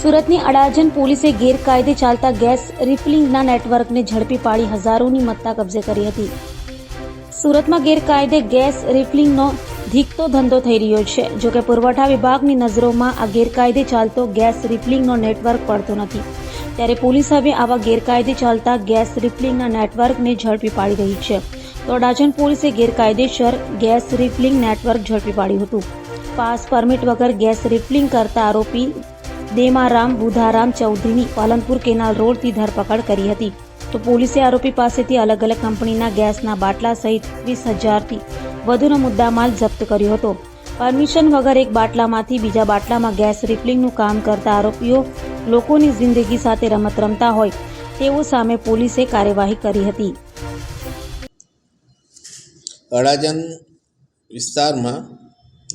સુરતની અડાજન પોલીસે ગેરકાયદે ચાલતા ગેસ રિફિલિંગના નેટવર્કને ઝડપી પાડી હજારોની મત્તા કબજે કરી હતી. સુરતમાં ગેરકાયદે ગેસ રિફિલિંગનો ધીકતો ધંધો થઈ રહ્યો છે. જોકે પુરવઠા વિભાગની નજરોમાં આ ગેરકાયદે ચાલતો ગેસ રિફિલિંગનો નેટવર્ક પડતો નથી. ત્યારે પોલીસ હવે આવા ગેરકાયદે ચાલતા ગેસ રિફિલિંગના નેટવર્કને ઝડપી પાડી રહી છે. તો અડાજણ પોલીસે ગેરકાયદેસર ગેસ રિફિલિંગ નેટવર્ક ઝડપી પાડ્યું હતું. પાસ પરમિટ વગર ગેસ રિફિલિંગ કરતા આરોપી દેમારામ, બુધારામ ચૌધરીની પાલનપુર કેનાલ રોડથી ધરપકડ કરી હતી. તો પોલીસે આરોપી પાસેથી અલગ અલગ કંપનીના ગેસના બાટલા સહિત વીસ હજારથી વધુનો મુદ્દામાલ જપ્ત કર્યો હતો. પરમિશન વગર એક બાટલામાંથી બીજા બાટલામાં ગેસ રિફિલિંગનું કામ કરતા આરોપીઓ લોકોની જિંદગી સાથે રમત રમતા હોય, તેઓ સામે પોલીસે કાર્યવાહી કરી હતી. અડાજણ વિસ્તારમાં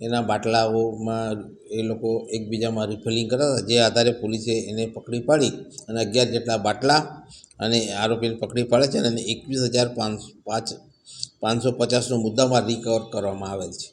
એના બાટલાઓમાં એ લોકો એકબીજામાં રિફિલિંગ કરતા હતા. જે આધારે પોલીસે એને પકડી પાડી અને અગિયાર જેટલા બાટલા અને આરોપીને પકડી પાડે છે અને એકવીસ હજાર પાંચ પાંચ પાંચસો પચાસનો મુદ્દામાં રિકવર કરવામાં આવેલ છે.